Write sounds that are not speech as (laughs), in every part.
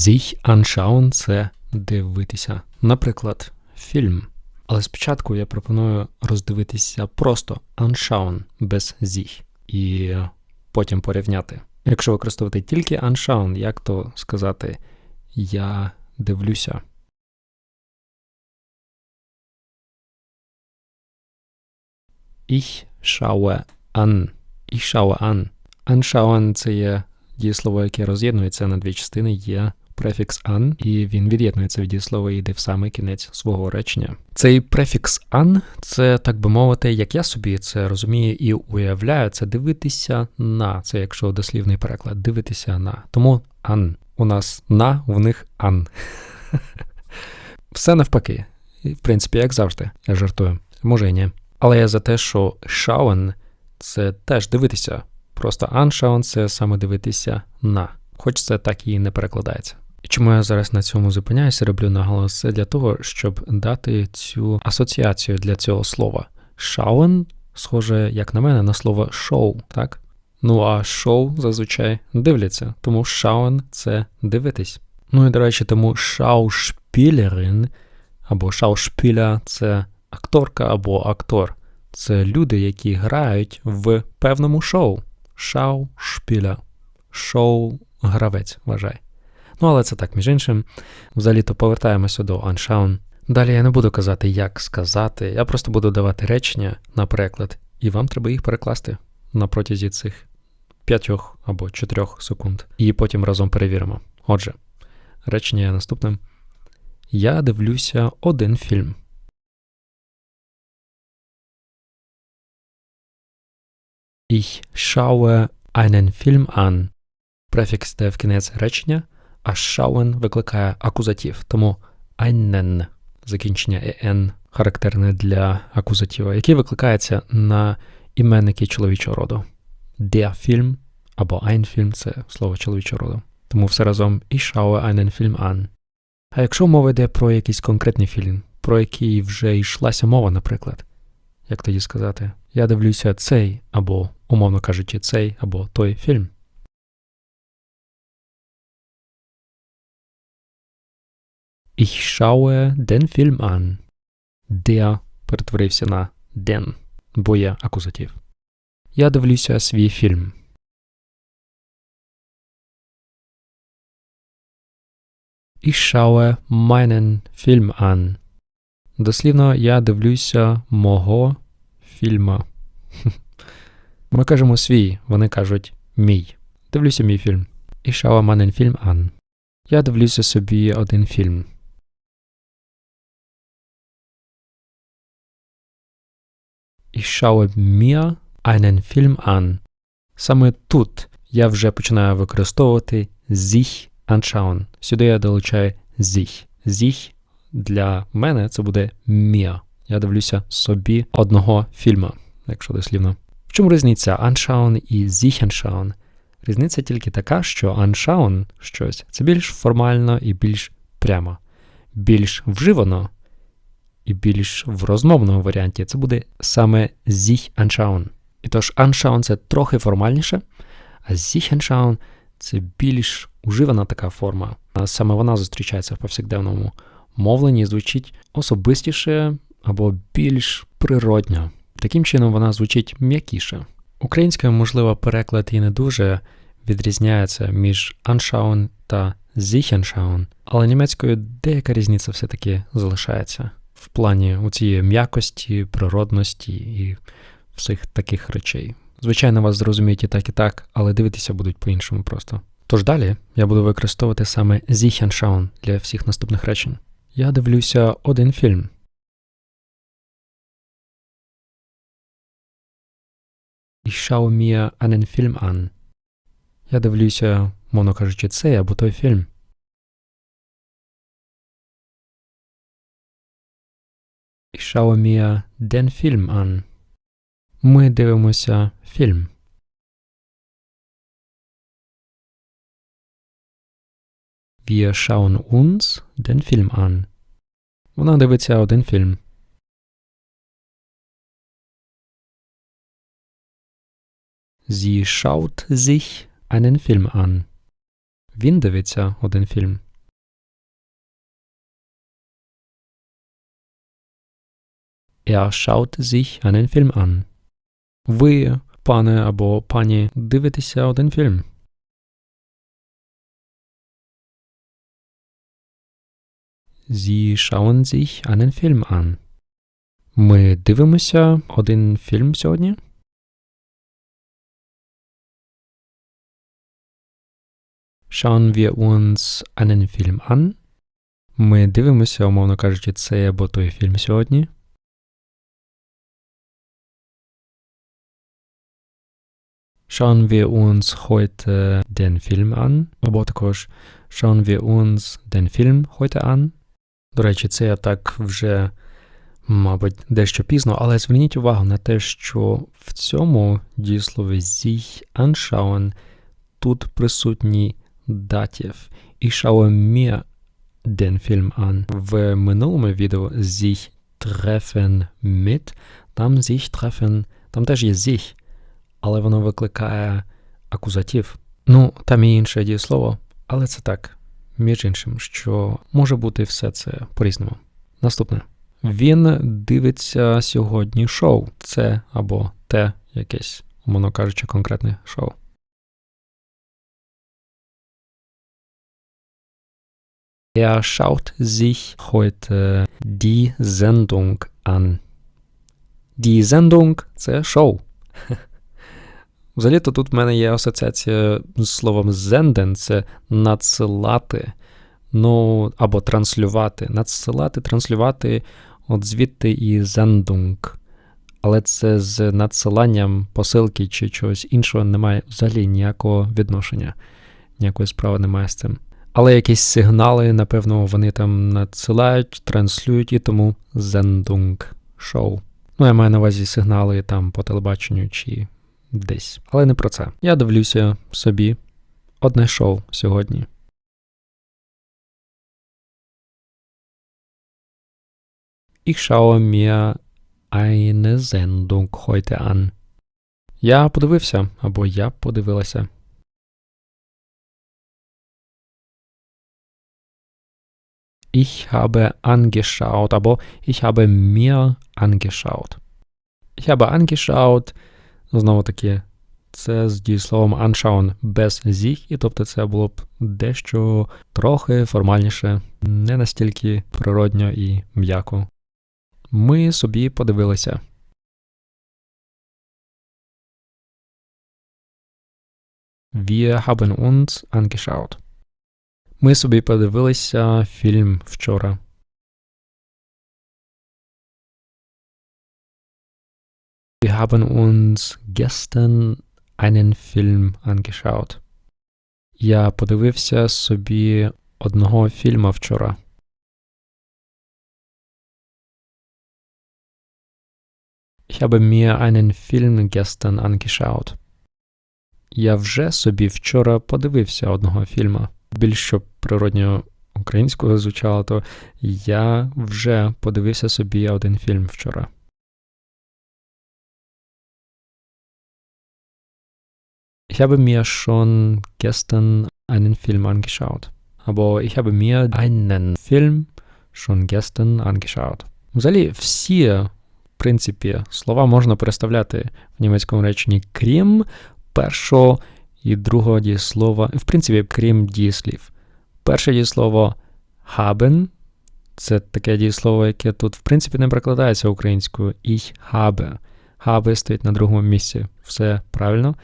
Sich anschauen – це дивитися. Наприклад, фільм. Але спочатку я пропоную роздивитися просто anschauen без sich і потім порівняти. Якщо використовувати тільки anschauen, як то сказати я дивлюся. Ich schaue an. Ich schaue an. Anschauen – це є дієслово, яке роз'єднується на дві частини, є префікс an, і він від'єднується від дієслова і йде в самий кінець свого речення. Цей префікс an – це, так би мовити, як я собі це розумію і уявляю, це дивитися на. Це якщо дослівний переклад, дивитися на. Тому an. У нас на, в них an. (laughs) Все навпаки. В принципі, як завжди, я жартую. Може і ні. Але я за те, що schauen – це теж дивитися. Просто anschauen – це саме дивитися на, хоч це так і не перекладається. Чому я зараз на цьому зупиняюся, роблю наголос, це для того, щоб дати цю асоціацію для цього слова. Schauen схоже, як на мене, на слово show, так? Ну а шоу зазвичай дивляться, тому schauen – це дивитись. Ну і, до речі, тому Schauspielerin або Schauspieler – це акторка або актор. Це люди, які грають в певному шоу. Шаушпіля. Шоу-гравець, вважай. Ну, але це так, між іншим. Взагалі-то повертаємося до Anschauen. Далі я не буду казати, як сказати, я просто буду давати речення на переклад, і вам треба їх перекласти на протязі цих 5 або 4 секунд. І потім разом перевіримо. Отже, речення є наступне. Я дивлюся один фільм. Ich schaue einen Film an. Префікс йде в кінець речення, а schauen викликає акузатив, тому einen закінчення «en» характерне для акузатива, який викликається на іменники чоловічого роду. Der Film або ein Film – це слово чоловічого роду. Тому все разом ich schaue einen Film an. А якщо мова йде про якийсь конкретний фільм, про який вже йшлася мова, наприклад, як тоді сказати, я дивлюся цей або, умовно кажучи, цей або той фільм. Ich schaue den Film an. Der перетворився на den, бо є акузатив. Я дивлюся свій фільм. Ich schaue meinen Film an. Дослівно я дивлюся мого фільма. (laughs) Ми кажемо свій, вони кажуть мій. Дивлюся мій фільм. Ich schaue meinen Film an. Я дивлюся собі один фільм. Schaue mir einen Film an. Саме тут я вже починаю використовувати sich anschauen. Сюди я долучаю sich. Sich для мене це буде mir. Я дивлюся собі одного фільму, якщо дослівно. В чому різниця anschauen і sich anschauen? Різниця тільки така, що anschauen щось це більш формально і більш прямо, більш вживано і більш в розмовному варіанті це буде саме sich anschauen. І тож anschauen – це трохи формальніше, а sich anschauen – це більш уживана така форма. А саме вона зустрічається в повсякденному мовленні, звучить особистіше або більш природньо. Таким чином вона звучить м'якіше. Українською, можливо, переклад і не дуже відрізняється між anschauen та sich anschauen, але німецькою деяка різниця все-таки залишається в плані у цієї м'якості, природності і всіх таких речей. Звичайно, вас зрозуміють і так, і так, але дивитися будуть по-іншому просто. Тож далі я буду використовувати саме anschauen для всіх наступних речень. Я дивлюся один фільм. Ich schaue mir einen Film an. Я дивлюся, мовно кажучи, цей або той фільм. Ich schaue mir den Film an. Ми дивимося фільм. Wir schauen uns den Film an. Вона дивиться один фільм. Sie schaut sich einen Film an. Він дивиться один фільм. Er schaut sich einen Film an. Ви, пане або пані, дивитеся один фільм. Sie schauen sich einen Film an. Ми дивимося один фільм сьогодні. Schauen wir uns einen Film an. Ми дивимося, умовно кажучи, цей або той фільм сьогодні. Schauen wir uns heute den Film an. Або також Schauen wir uns den Film heute an. До речі, це я так вже, мабуть, дещо пізно, але зверніть увагу на те, що в цьому дієслові sich anschauen тут присутній датів. В минулому відео treffen mit, там теж є sich, але воно викликає акузатив. Ну, там і інше дієслово, але це так, між іншим, що може бути все це по-різному. Наступне. Він дивиться сьогодні шоу. Це або те якесь, умовно кажучи, конкретне шоу. Er schaut sich heute die Sendung an. Die Sendung – це шоу. (laughs) Взагалі-то тут в мене є асоціація з словом зенден це надсилати, ну або транслювати. Надсилати, транслювати, от звідти і зендунг. Але це з надсиланням посилки чи чогось іншого немає взагалі ніякого відношення, ніякої справи немає з цим. Але якісь сигнали, напевно, вони там надсилають, транслюють і тому зендунг шоу. Ну, я маю на увазі сигнали там по телебаченню чи десь. Але не про це. Я дивлюся собі одне шоу сьогодні. Ich schaue mir eine Sendung heute an. Я подивився або я подивилася. Ich habe angeschaut або ich habe mir angeschaut. Ich habe angeschaut Знову таки, це з дієсловом anschauen без sich, і тобто це було б дещо трохи формальніше, не настільки природньо і м'яко. Ми собі подивилися. Wir haben uns angeschaut. Ми собі подивилися фільм вчора. Wir haben uns gestern einen Film angeschaut. Я подивився собі одного фільму вчора. Ich habe mir einen Film gestern angeschaut. Я вже собі вчора подивився одного фільму. Більш щоб природньо українського звучало, то я вже подивився собі один фільм вчора. Ich habe mir schon gestern einen Film angeschaut. Aber ich habe mir einen Film schon gestern angeschaut. Взагалі, всі, в принципі, слова можна переставляти в німецькому реченні, крім першого і другого дієслова, в принципі, крім дієслів. Перше дієслово haben це таке дієслово, яке тут, в принципі, не перекладається українською. Ich habe. Habe стоїть на другому місці. Все правильно.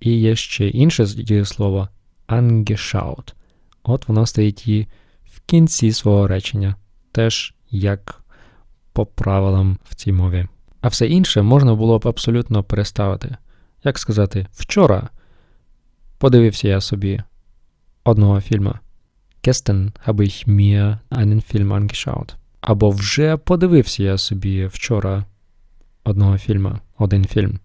І є ще інше дієслово angeschaut. От воно стоїть і в кінці свого речення, теж як по правилам в цій мові. А все інше можна було б абсолютно переставити. Як сказати, вчора подивився я собі одного фільму. Gestern habe ich mir einen Film angeschaut. Або вже подивився я собі вчора одного фільму, один фільм.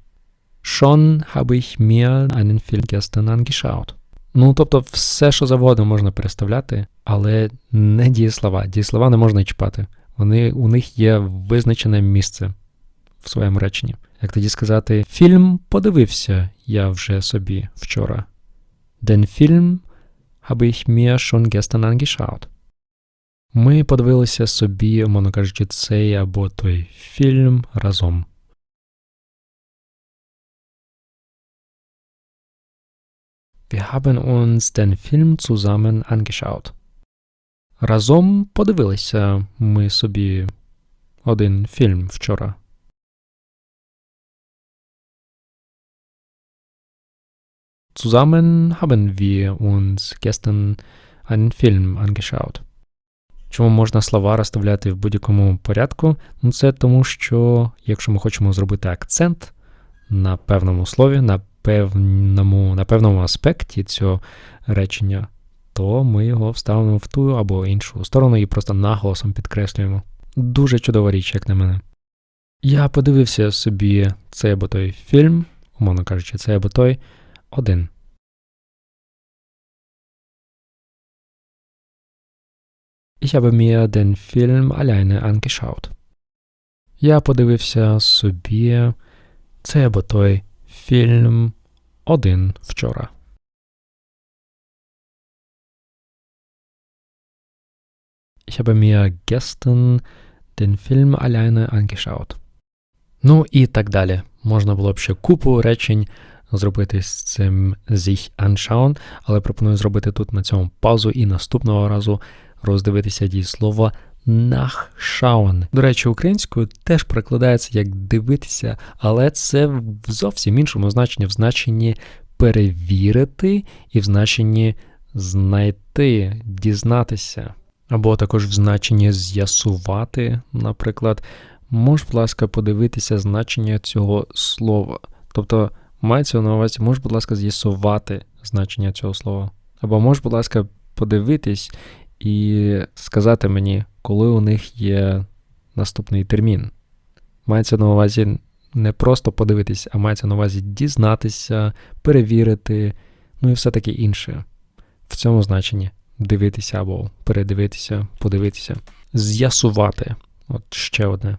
Schon habe ich mir einen Film gestern angeschaut. Ну, тобто, все, що завгодно можна переставляти, але не дієслова. Дієслова не можна чіпати. Вони, У них є визначене місце в своєму реченні. Як тоді сказати, фільм подивився я вже собі вчора. Den Film habe ich mir schon gestern angeschaut. Ми подивилися собі, умовно кажучи, цей або той фільм разом. Wir haben uns den Film zusammen angeschaut. Разом подивилися ми собі один фільм вчора. Zusammen haben wir uns gestern einen Film angeschaut. Чому можна слова розставляти в будь-якому порядку? Ну, це тому, що якщо ми хочемо зробити акцент на певному слові, на певному, на певному аспекті цього речення, то ми його вставимо в ту або іншу сторону і просто наголосом підкреслюємо. Дуже чудова річ, як на мене. Я подивився собі цей або той фільм, умовно кажучи, цей або той один. Ich habe mir den Film alleine angeschaut. Я подивився собі цей або той фільм один вчора. Ich habe mir gestern den Film alleine angeschaut. Ну і так далі. Можна було б ще купу речень зробити з цим sich anschauen, але пропоную зробити тут на цьому паузу і наступного разу роздивитися дієслово nachschauen. До речі, українською теж перекладається як дивитися, але це в зовсім іншому значенні, в значенні перевірити і в значенні знайти, дізнатися. Або також в значенні з'ясувати, наприклад, можеш, будь ласка, подивитися значення цього слова. Тобто мається на увазі, можеш, будь ласка, з'ясувати значення цього слова. Або можеш, будь ласка, подивитись і сказати мені, коли у них є наступний термін. Мається на увазі не просто подивитись, а мається на увазі дізнатися, перевірити, ну і все таке інше. В цьому значенні дивитися або передивитися, подивитися, з'ясувати. От ще одне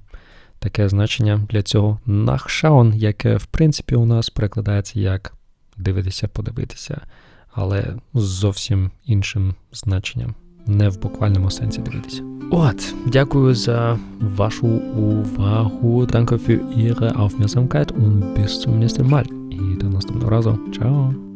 таке значення для цього нахшаун, яке, в принципі, у нас перекладається як дивитися, подивитися, але з зовсім іншим значенням, не в буквальному сенсі дивитися. От, дякую за вашу увагу. Danke für Ihre Aufmerksamkeit und bis zum nächsten Mal. І до наступного разу. Ciao!